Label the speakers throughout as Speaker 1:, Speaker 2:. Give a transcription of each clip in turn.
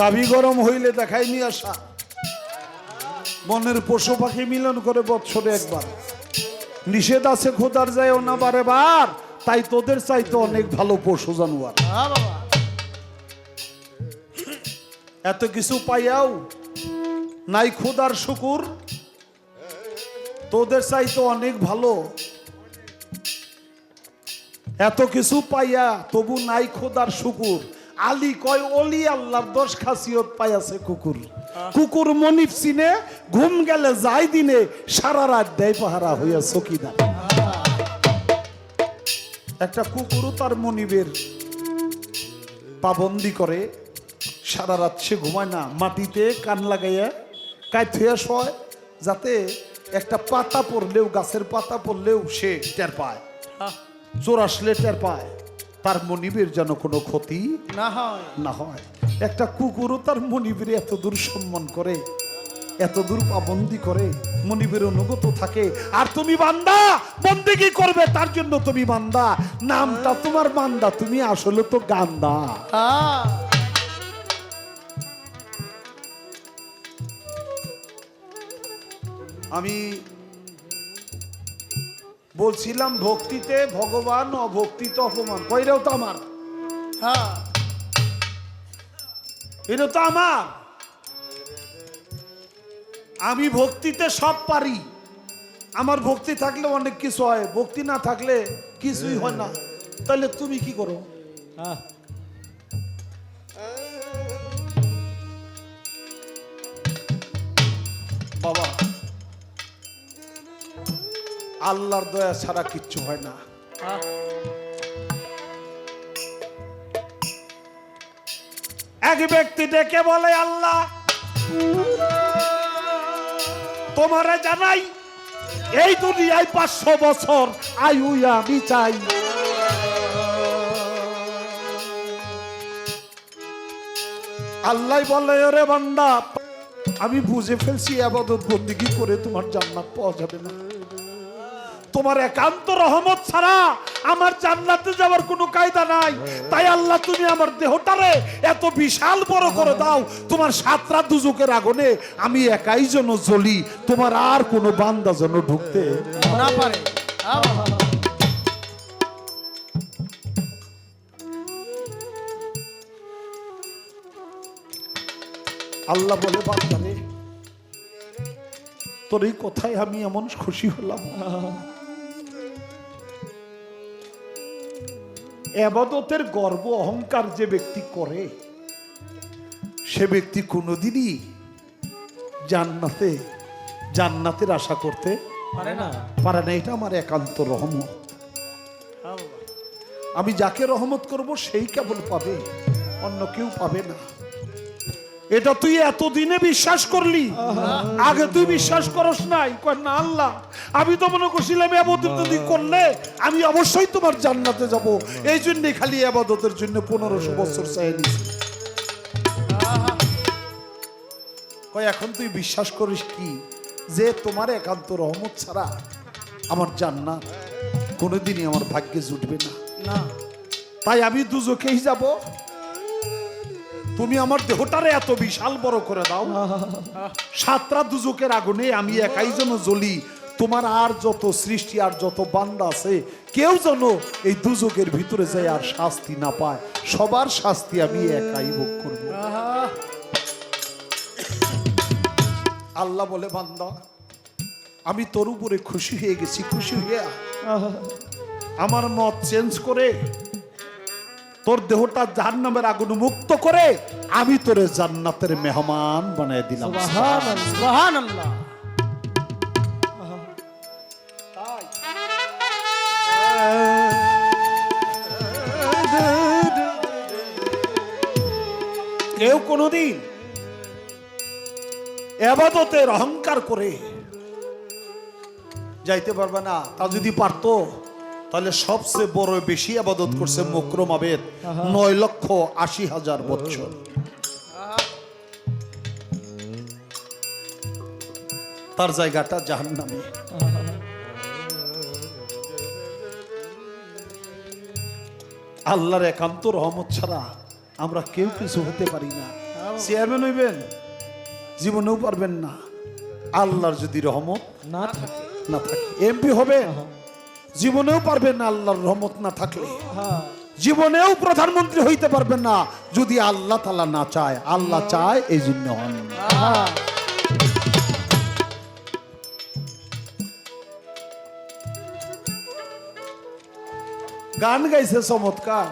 Speaker 1: গাভী গরম হইলে দেখাই নিয়ে আসা মনের পশু পাখি মিলন করে বৎসরে একবার। নিষেধ আছে খোদার যায় না বারে বার। তাই তোদের চাইতে অনেক ভালো পশু জানোয়ার।
Speaker 2: হ্যাঁ
Speaker 1: এত কিছু পাইয়াও নাই খোদার শুকুর। তোদের চাইতে অনেক ভালো। এত কিছু পাইয়া তবু নাই খোদার শুকুর। আলী কয় অলি আল্লাহর দশ খাসিয়ত পাইয়াছে কুকুর। কুকুর মনিফ চিনে ঘুম গেলে যাই দিনে সারা রাত দেয় পাহারা হইয়া চকিদার একটা কুকুরও তার মনিবের পাবন্দি করে সারা রাত সে ঘুমায় না মাটিতে কান লাগাইয়া কায় থুয়া শয় যাতে একটা পাতা পড়লেও গাছের পাতা পড়লেও সে টের পায়। চোর আসলে টের পায়। তার মনিবের যেন কোনো ক্ষতি
Speaker 2: না হয়।
Speaker 1: না হয়। একটা কুকুরও তার মনিবের এত দূর সম্মান করে এত দূর পাবন্দি করে মনিবের অনুগত থাকে। আর তুমি বান্দা বন্দেগি করবে? তার জন্য তুমি বান্দা। নামটা তোমার বান্দা তুমি আসলে তো গান্দা। আমি বলছিলাম ভক্তিতে ভগবান অভক্তিতে অপমান। কইরাও তো আমার?
Speaker 2: হ্যাঁ।
Speaker 1: এটা তো আমার। আমি ভক্তিতে সব পারি। আমার ভক্তি থাকলে অনেক কিছু হয়, ভক্তি না থাকলে কিছুই হয় না। তাহলে তুমি কি করো?
Speaker 2: হ্যাঁ।
Speaker 1: আল্লাহর দয়া ছাড়া কিচ্ছু হয় না। এক ব্যক্তি ডেকে বলে, আল্লাহ, তোমারে জানাই, এই দুনিয়ায় পাঁচশো বছর আয়ু আমি চাই। আল্লাহ বলে, ওরে বান্দা, আমি বুঝে ফেলছি, আবাদত বন্দিগি করে তোমার জান্নাত পাওয়া যাবে না। তোমার একান্ত রহমত ছাড়া আমার জান্নাতে যাওয়ার কোনো কায়দা নাই। তাই আল্লাহ, তুমি আমার দেহটারে এত বিশাল বড় করে দাও। তোমার সাতরা দুজকের আগুনে আমি একাই যেন জ্বলি। তোমার আর কোনো বান্দা যেন ঢুকতে
Speaker 2: না পারে।
Speaker 1: আল্লাহ বলে, বান্দারে, তোর এই কথায় আমি এমন খুশি হলাম এবাদতের গর্ব অহংকার যে ব্যক্তি করে সে ব্যক্তি কোনোদিনই জান্নাতে জান্নাতের আশা করতে
Speaker 2: পারে না।
Speaker 1: পারে না। এটা আমার একান্ত রহমত। আমি যাকে রহমত করব সেই কেবল পাবে অন্য কেউ পাবে না। এটা তুই এতদিনে বিশ্বাস করলি? আগে তুই বিশ্বাস করস নাই। কয় না আল্লাহ আমি তো মনে করছিলাম আবাদত যদি করলে আমি অবশ্যই তোমার জান্নাতে যাব। এই জন্যে খালি আবাদতের জন্য পনেরোশো বছর চাই কয় এখন তুই বিশ্বাস করিস কি? যে তোমার একান্ত রহমত ছাড়া আমার জান্নাত কোনোদিনই আমার ভাগ্যে জুটবে না। তাই আমি দুজকেই যাব। তুমি আমার দেহটারে এত বিশাল বড় করে দাও। সাতটা দুজকের আগুনে আমি একাই যেন জ্বলি। তোমার আর যত সৃষ্টি আর যত বান্দা আছে কেউ যেন এই দুজকের ভিতরে যায় আর শাস্তি না পায়। সবার শাস্তি আমি একাই ভোগ করব। আল্লাহ বলে বান্দা আমি তোর উপরে খুশি হয়ে গেছি খুশি হয়ে আমার মত চেঞ্জ করে তোর দেহটা জাহান্নামের আগুন মুক্ত করে আমি তোরে জান্নাতের মেহমান বানায় দিলাম। কেউ কোনোদিন এবাদতের অহংকার করে যাইতে পারবে না। তা যদি পারতো তাহলে সবচেয়ে বড় বেশি আবাদত করছে মকরম আবেদ। নয় লক্ষ আশি হাজার বছর তার জায়গাটা জাহান্নামে। আল্লাহর একান্ত রহমত ছাড়া আমরা কেউ কিছু হতে পারি না। চেয়ারম্যান হইবেন জীবনেও পারবেন না। আল্লাহর যদি রহমত
Speaker 2: না থাকে।
Speaker 1: না থাকে এমপি হবে জীবনেও পারবেন না আল্লাহর রহমত না থাকলে। জীবনেও প্রধানমন্ত্রী হইতে পারবেন না যদি আল্লাহ তালা না চায়। আল্লাহ চায় এই জন্য হন। গান গাইছে চমৎকার।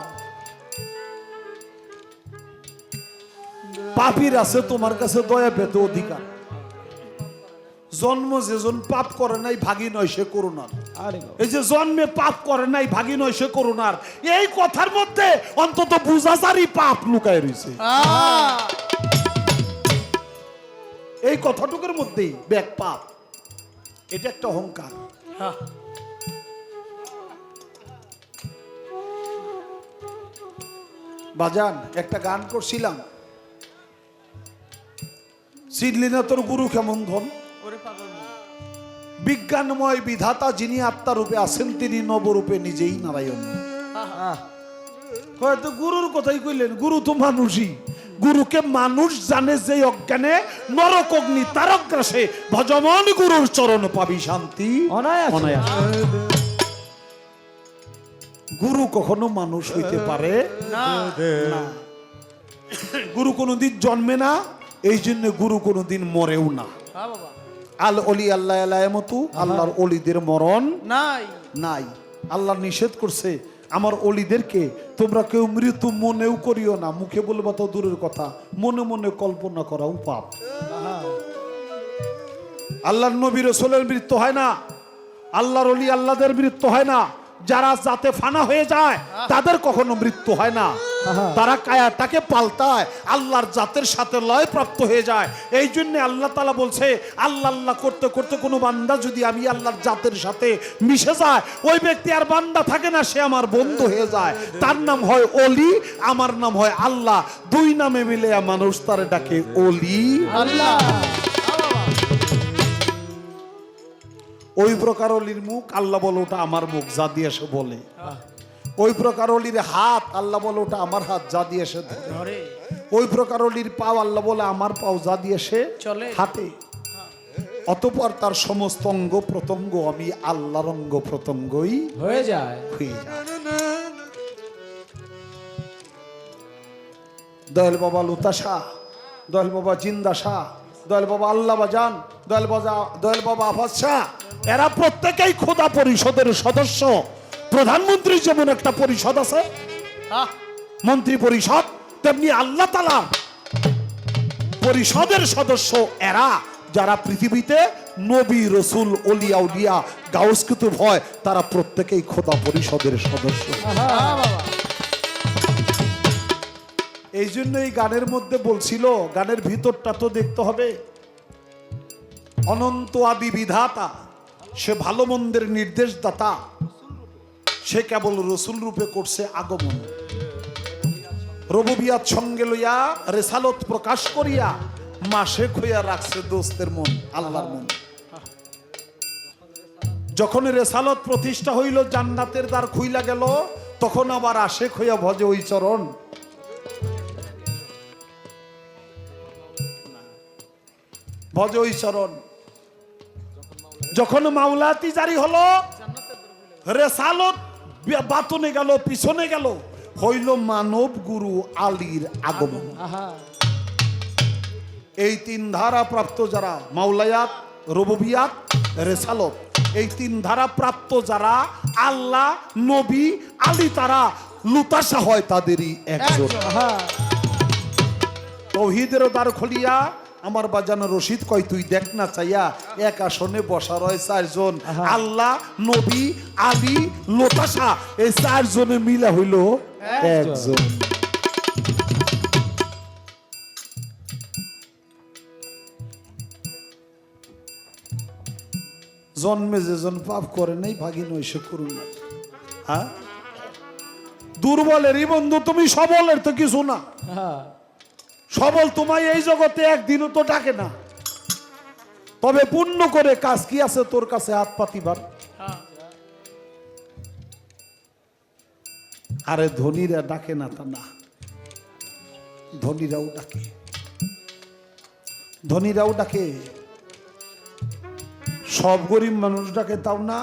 Speaker 1: পাপির আছে, তোমার কাছে দয়া পেতে অধিকার। জন্ম যেজন পাপ করে নাই, ভাগি নয়, সে করুণার। এই যে জন্মে পাপ করে নাই ভাগি নয় সে করুণার। এই কথার মধ্যে অন্তত বুঝাচারই পাপ লুকায় রয়েছে এই কথাটুকুর মধ্যেই ব্যাগ পাপ। এটা একটা অহংকার। বাজান একটা গান করছিলাম। চিনলি না তোর গুরু কেমন ধন। বিজ্ঞানময় বিধাতা যিনি আত্মারূপে আছেন তিনি নবরূপে নিজেই নারায়ণ। হয়তো গুরুর কথাই কইলেন গুরু তো মানুষই। গুরুকে মানুষ জানে যে অজ্ঞানে নরক অগ্নি তারগ্রাসে ভজমন গুরুর চরণ পাবি শান্তি। গুরু কখনো মানুষ হইতে পারে
Speaker 2: না।
Speaker 1: গুরু কোনোদিন জন্মে না এই জন্য গুরু কোনোদিন মরেও না।
Speaker 2: হ্যাঁ বাবা।
Speaker 1: আল অলি আল্লাহ মতো আল্লাহর অলিদের মরণ
Speaker 2: নাই।
Speaker 1: নাই। আল্লাহ নিষেধ করছে আমার অলিদেরকে তোমরা কেউ মৃত্যু মনেও করিও না। মুখে বলব তো দূরের কথা মনে মনে কল্পনা করাও পাপ। আল্লাহর নবী রসুলের মৃত্যু হয় না। আল্লাহর অলি আল্লাহদের মৃত্যু হয় না। যারা যাতে ফানা হয়ে যায় তাদের কখনো মৃত্যু হয় না। তারা কায়াটাকে পাল্টায়, আল্লাহর জাতের সাথে লয় প্রাপ্ত হয়ে যায়। এই জন্য আল্লাহ তালা বলছে, আল্লাহ আল্লাহ করতে করতে কোনো বান্দা যদি আমি আল্লাহর জাতের সাথে মিশে যায়, ওই ব্যক্তি আর বান্দা থাকে না, সে আমার বন্ধু হয়ে যায়। তার নাম হয় অলি, আমার নাম হয় আল্লাহ। দুই নামে মিলে মানুষ তার ডাকে অলি।
Speaker 2: আল্লাহ।
Speaker 1: ওই প্রকার অলির মুখ আল্লাহ বলে, ওটা আমার মুখ, যা দিয়ে সে বলে। ওই প্রকার অলির হাত আল্লাহ বলে ওটা আমার হাত যা দিয়ে সে ধরে। ওই প্রকার অলির পাও আল্লাহ বলে আমার পাও যা দিয়ে সে
Speaker 2: চলে।
Speaker 1: হাঁটে। অতপর তার সমস্ত অঙ্গ প্রত্যঙ্গ আমি আল্লাহর অঙ্গ প্রত্যঙ্গই
Speaker 2: হয়ে যায়।
Speaker 1: হয়ে যায়। দয়াল বাবা লুতা শাহ দয়াল বাবা জিন্দা শাহ দয়াল বাবা আল্লাহ বাজান দয়াল বাবা দয়াল বাবা আফাজ শাহ এরা প্রত্যেকেই খোদা পরিষদের সদস্য। প্রধানমন্ত্রী যেমন একটা পরিষদ আছে মন্ত্রী পরিষদ তেমনি আল্লাহ তালা পরিষদের সদস্য এরা যারা পৃথিবীতে নবী রসুল অলিয়া উলিয়া গাউস কুতুব হয় তারা প্রত্যেকেই খোদা পরিষদের সদস্য। এই জন্য এই গানের মধ্যে বলছিল গানের ভিতরটা তো দেখতে হবে। অনন্ত আদি বিধাতা সে ভালো মন্দের নির্দেশদাতা। সে কেবল রসুল রূপে করছে আগমন। রবুবিয়াত সঙ্গে লইয়া রেসালত প্রকাশ করিয়া মাসে খইয়া রাখছে দোস্তের মন, আল্লাহর মন। যখন রেসালত প্রতিষ্ঠা হইল, জান্নাতের দ্বার খুইলা গেল, তখন আবার আশেক হইয়া ভজে ওই চরণ। ভজ ওই চরণ। যখন মাওলাতি জারি হলো, রেসালত বাতনে গেল পিছনে গেল। হইল মানব গুরু আলীর আগমন। এই তিন ধারা প্রাপ্ত যারা মাওলায়াত রববিয়াত রেসালত এই তিন ধারা প্রাপ্ত যারা আল্লাহ নবী আলী তারা লুতাসা হয় তাদেরই একজন।
Speaker 2: আহা।
Speaker 1: তৌহিদেরও দ্বার খুলিয়া আমার বাজানো রশিদ কয় তুই দেখ না চাইয়া এক আসনে বসা রয় চারজন। আল্লাহ নবী আলী লোতাসা এই চারজনে মিলা হইল একজন। জন্মে যেজন পাপ করে নাই ভাগিন সে করুন না হ্যাঁ? দুর্বলেরই বন্ধু তুমি সবলের তো কিছু না।
Speaker 2: আহা
Speaker 1: সবল তোমায় এই জগতে একদিনও তো ডাকে না। তবে পূর্ণ করে কাজ কি আছে তোর কাছে হাত পাতিবার। আরে ধনীরা ডাকে না তা না। ধনীরাও ডাকে। ধনীরাও ডাকে। সব গরিব মানুষ ডাকে তাও না,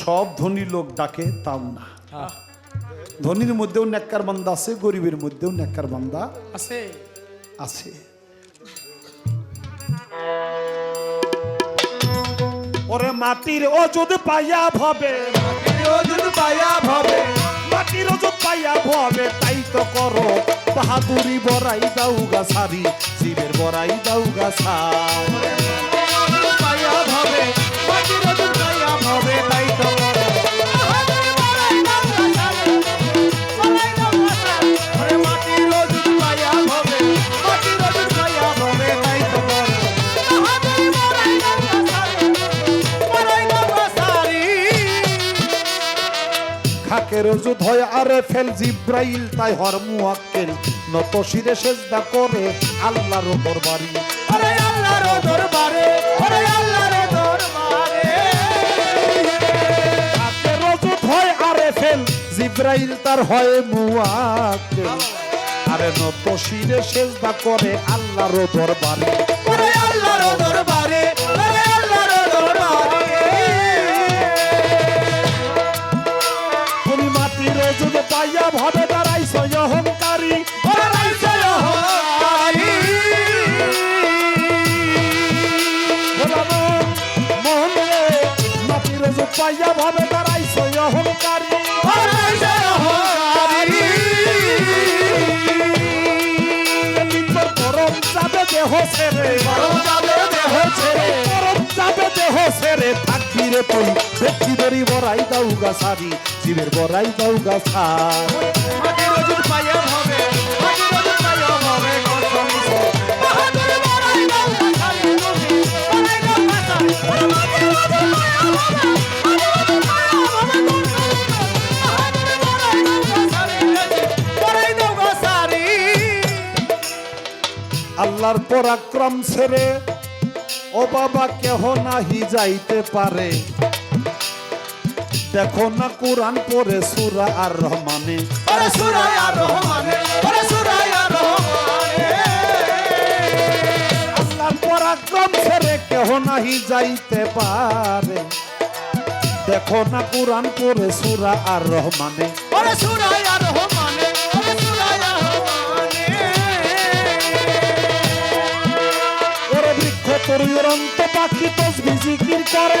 Speaker 1: সব ধনী লোক ডাকে তাও না। ধনীর মধ্যেও নেককার বান্দা আছে গরিবের মধ্যেও নেককার বান্দা
Speaker 2: আছে।
Speaker 1: আছে। ওরে মাটির অযোধ পাইয়া ভাবে মাটির অযোধ পাইয়া ভাবে তাই তো করো বাহাদুরি বড়াই দাও গা সারি শিবের বড়াই দাও গা সারি। পাইয়া ভাবে মাটির অযোধ পাইয়া ভাবে তাই তো খাকের ওজুদ হয় আরে ফেল জিব্রাইল তাই হর মুয়াক্কেল। নত শিরে সেজদা করে আল্লাহর দরবারি। আরে আল্লাহর দরবারে আরে আল্লাহর দরবারে। হয় আরে ফেল জিব্রাইল তার হয় মুয়াক্কেল। আরে নত শিরে সেজদা করে আল্লাহর দরবারে। দেখি ধরি বড়াই দাও গা সারি জীবের বড়াই দাও গা সারি। আল্লাহর পরাক্রম ছেড়ে ও বাবা কেহ নাহি যাইতে পারে। দেখো না কোরআন পড়ে সুরা আর রহমানে
Speaker 2: ওরে সুরায় আর রহমানে ওরে সুরায় আর রহমানে
Speaker 1: আল্লাহর পরাক্রম ছেড়ে কেহ নাহি যাইতে পারে। দেখো না কোরআন পড়ে সুরা আর রহমানে
Speaker 2: সুরায় আর
Speaker 1: অন্ত পাখি তসবি জিকির করে।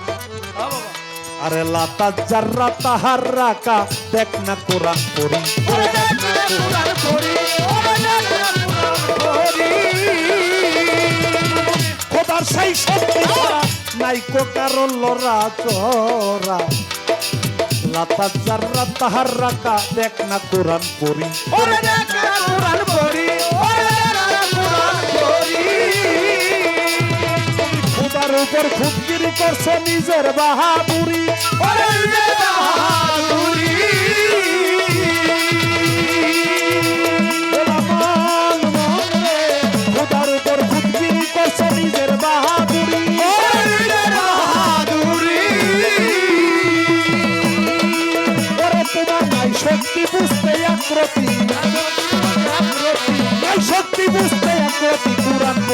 Speaker 1: আরে লাতা জাররা তাহার রাকা দেখ না কোরআন পড়ি। ওরে দেখ না কোরআন পড়ি খোদার সেই শক্তি ছাড়া নাইকো কারও লরা চরা লাতা জাররা তাহার রাকা দেখ না কোরআন পড়ি।
Speaker 2: ওরে দেখ
Speaker 1: খোদার উপর খুবগিরি করছে নিজের বাহাদুরি। খোদার উপর খুবগিরি করছে নিজের বাহাদুরি। তোমার নাই শক্তি বুঝতে আক্রতি নাই শক্তি বুঝতে আক্রতি কোরআন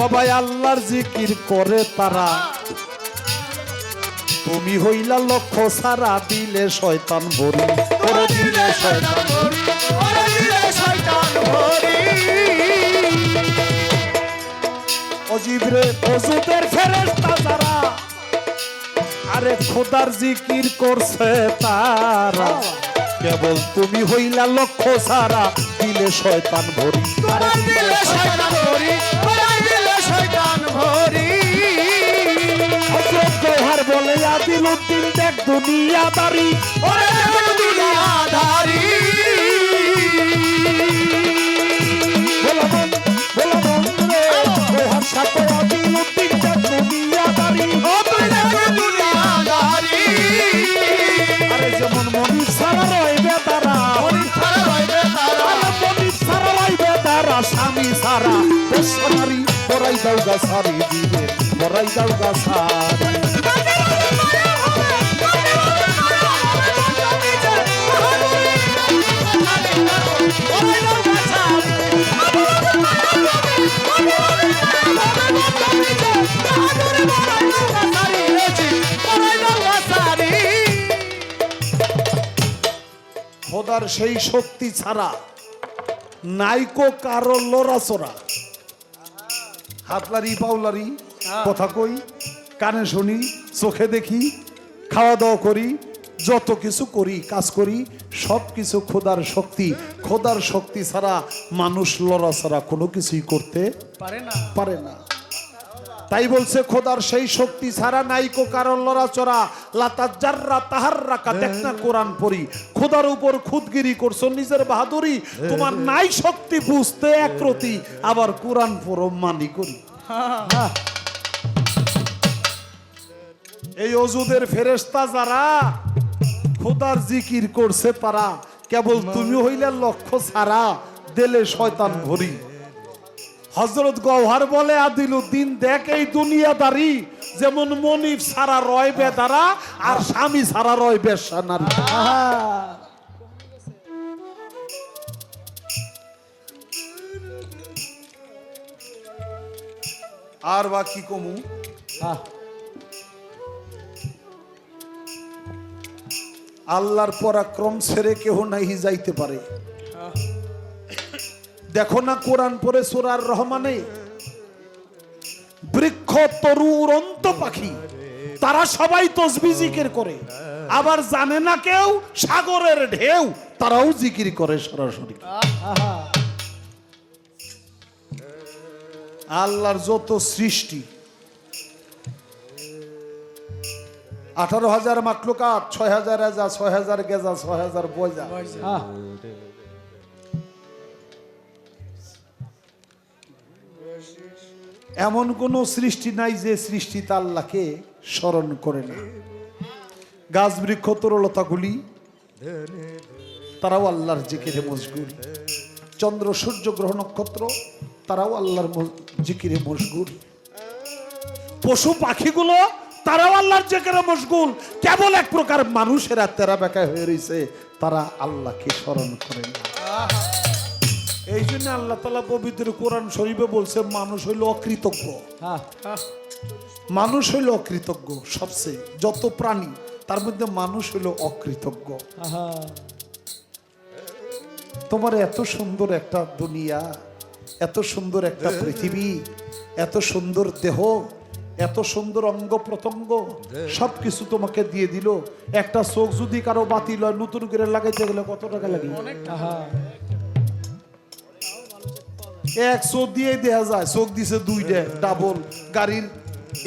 Speaker 1: বাবা আল্লাহর জিকির করে তারা। তুমি হইলা লক্ষ্য সারা দিলে শয়তান ভরি। করে দিলে শয়তান অজিবরে অজুদের ফেরেস্তা যারা আরে খোদার জিকির করছে তারা। কেবল তুমি হইলা লক্ষ্য সারা দিলে শয়তান ভরি।
Speaker 2: দিলে শয়তান ভরি
Speaker 1: উদ্দিন দুনিয়া দারি
Speaker 2: ওরে দুনিয়াদারি?
Speaker 1: বলো মন বলো মন রে গৌহার সাথে আদিল উদ্দিন দেখ
Speaker 2: ও তুই দুনিয়াদারি।
Speaker 1: আরে যেমন মনির সারা রইবে তারা
Speaker 2: মনি ছাড়া রইবে তারা
Speaker 1: আরে সারা রইবে তারা স্বামী সারা বেসনারি পরাই দাও গা সারি দিবে পরাই দাও গা সারি। খোদার সেই শক্তি ছাড়া নাইকো কারও লড়াচড়া হাতলারি পাউলারি কথা কই কানে শুনি চোখে দেখি খাওয়া দাওয়া করি যত কিছু করি কাজ করি সব কিছু খোদার শক্তি। খোদার শক্তি ছাড়া মানুষ লড়াচড়া কোনো কিছুই করতে
Speaker 2: পারে না।
Speaker 1: পারে না। তাই বলছে, খোদার সেই শক্তি ছাড়া নাইকো কারণ লড়াচড়া। লাতা জাররা তাহার রাখা দেখ না কোরআন পড়ি। খোদার উপর খুদগিরি করছ, নিজের বাহাদুরি। তোমার নাই শক্তি বুঝতে একরতি, আবার কোরআন পড়ো, মানি করি। এই অজুদের ফেরেস্তা যারা, খোদার জিকির করছে তারা, কেবল তুমি হইলে লক্ষ্য ছাড়া, দেলে শয়তান ভরি। হজরত গৌহার বলে আদিল উদ্দিন দেখ এই দুনিয়াদারি, যেমন মনিব সারা রয় বেদারা আর স্বামী সারা রয় বেশা নারী আর বাকি কমু? আল্লাহর পরাক্রম ছেড়ে কেহ নাহি যাইতে পারে। দেখো না কোরআন পরে সুরার রহমানে? বৃক্ষ তরু উড়ন্ত পাখি তারা সবাই তসবি জিকির করে। আবার জানে না কেউ সাগরের ঢেউ তারাও জিকির করে সরাসরি। আল্লাহর যত সৃষ্টি। আঠারো হাজার মাকলুকাত ছয় হাজার এজা ছয় হাজার গেজা ছয় হাজার বয়জা। এমন কোন সৃষ্টি নাই যে সৃষ্টি আল্লাহকে স্মরণ করে না। গাছ বৃক্ষ, তরলতাগুলি, তারাও আল্লাহর জিকিরে মশগুল। চন্দ্র, সূর্য, গ্রহ, নক্ষত্র, তারাও আল্লাহর জিকিরে মশগুল। পশু, পাখিগুলো, তারাও আল্লাহর জিকিরে মশগুল। কেবল এক প্রকার মানুষেরা তেরা বেকা হয়ে রয়েছে তারা আল্লাহকে স্মরণ করে না। এই জন্য আল্লাহ তালা পবিত্র কোরআন শরীফে বলছে মানুষ হইল অকৃতজ্ঞ। মানুষ হইল অকৃতজ্ঞ সবচেয়ে যত প্রাণী তার মধ্যে মানুষ হইল অকৃতজ্ঞ। তোমার এত সুন্দর একটা দুনিয়া এত সুন্দর একটা পৃথিবী এত সুন্দর দেহ এত সুন্দর অঙ্গ প্রত্যঙ্গ সবকিছু তোমাকে দিয়ে দিল। একটা চোখ যদি কারও বাতিল হয় নতুন করে লাগাইতে গেলে কত টাকা লাগে এক চোখ দিয়ে দেয়া যায়, চোখ দিছে দুইটা ডাবল গাড়ির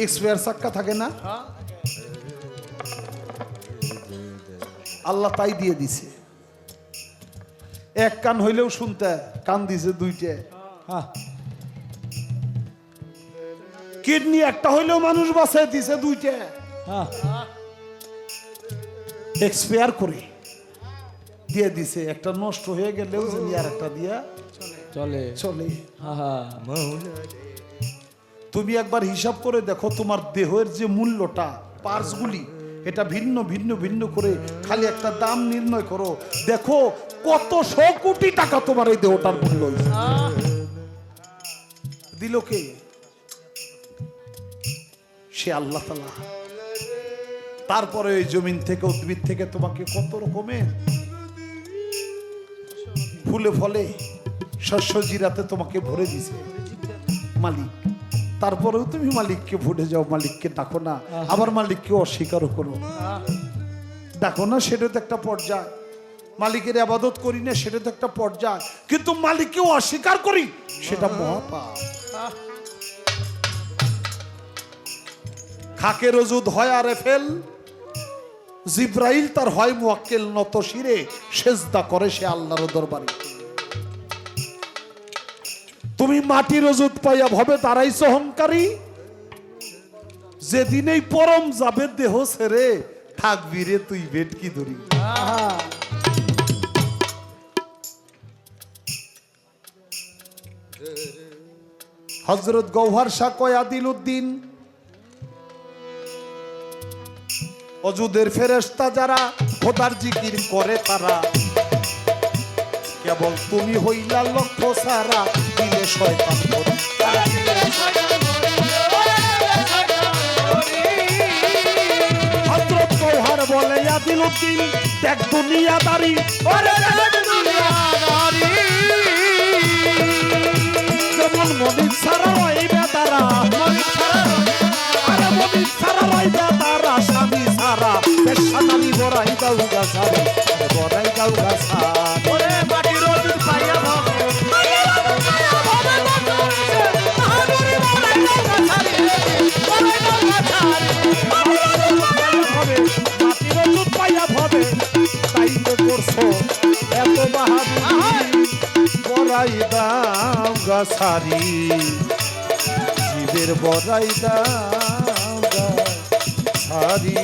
Speaker 1: এক্সপায়ার চাক্কা থাকে না? আল্লাহ তাই দিয়ে দিছে। এক কান হইলেও শুনতে, কান দিছে দুইটা। কিডনি একটা হইলেও মানুষ বাঁচে দিছে দুইটা। এক্সপায়ার করে। দিয়ে দিছে, একটা নষ্ট হয়ে গেলেও জানি আর একটা দিয়া
Speaker 3: চলে।
Speaker 1: চলে। তুমি একবার হিসাব করে দেখো তোমার দেহের যে মূল্যটা পার্সগুলি এটা ভিন্ন ভিন্ন ভিন্ন করে খালি একটা দাম নির্ণয় করো। দেখো কত শো কোটি টাকা তোমার এই দেহটার মূল্য। দিল কে? সে আল্লাহ তালা তারপরে ওই জমিন থেকে উদ্ভিদ থেকে তোমাকে কত রকমের ফুলে ফলে শস্য জিরাতে তোমাকে ভরে দিছে। মালিক তারপরেও তুমি মালিককে ভুলে যাও মালিককে ডাকো না। আবার মালিককে অস্বীকারও করো। দেখো না সেটা তো একটা পর্যায়। মালিকের আবাদত করি না সেটা তো একটা পর্যায়। কিন্তু মালিককে অস্বীকার করি সেটা মহাপাপ। খাকের ওজুদ হয় আর ফেল জিব্রাইল তার হয় মুয়াক্কেল নত শিরে সেজদা করে সে আল্লাহর দরবারে। তুমি মাটির ওজুদ পাইয়া ভবে তারাই অহংকারী? যেদিনেই পরম যাবে দেহ ছেড়ে থাকবি রে তুই ভেটকি ধরি। হজরত গৌহার শাহ কয়াদিল উদ্দিন অজুদের ফেরেস্তা যারা খোদার জিকির করে তারা কেবল তুমি হইলা লক্ষ্য সারা দিলে শয়তান গৌহার বলে আদিল উদ্দিন ত্যাগ দুনিয়াদারি। যেমন গাছারি জীবের বড়াই দাও গাছারি